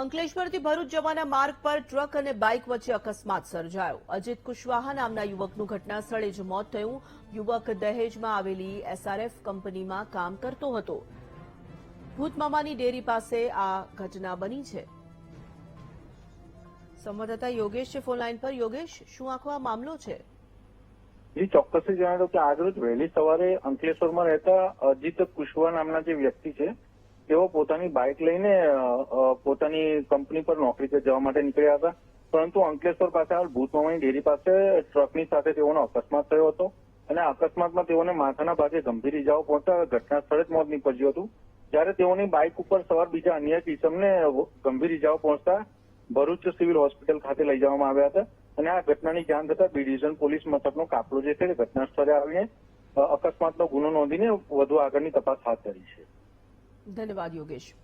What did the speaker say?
અંકલેશ્વરથી ભરૂચ જવાના માર્ગ પર ટ્રક અને બાઇક વચ્ચે અકસ્માત સર્જાયો. અજીત કુશવાહા નામના યુવકનું ઘટના જ મોત થયું. યુવક દહેજમાં આવેલી એસઆરએફ કંપનીમાં કામ કરતો હતો. ભૂતમામાની ડેરી પાસે આ ઘટના બની છે. સંવાદદાતા યોગેશ છે ફોનલાઈન પર. યોગેશ, શું આખો આ મામલો છે? જી, ચોક્કસથી જણાવ્યું કે આજરોજ વહેલી સવારે અંકલેશ્વરમાં રહેતા અજીત કુશવા નામના જે વ્યક્તિ છે તેઓ પોતાની બાઇક લઈને પોતાની કંપની પર નોકરી જવા માટે નીકળ્યા હતા. પરંતુ અંકલેશ્વર પાસે આવેલ ભૂતમામાની ડેરી પાસે ટ્રકની સાથે તેઓનો અકસ્માત થયો હતો અને અકસ્માતમાં તેઓને માથાના ભાગે ગંભીર ઇજાઓ પહોંચતા ઘટના સ્થળે જ મોત નીપજ્યું હતું. જ્યારે તેઓની બાઇક ઉપર સવાર બીજા અન્ય કિસમને ગંભીર ઇજાઓ પહોંચતા ભરૂચ સિવિલ હોસ્પિટલ ખાતે લઈ જવામાં આવ્યા હતા અને આ ઘટનાની જાણ થતા બી ડિવિઝન પોલીસ મથકનો કાફલો જે છે તે ઘટના સ્થળે આવીને અકસ્માતનો ગુનો નોંધીને વધુ આગળની તપાસ હાથ ધરી છે. ધન્યવાદ યોગેશ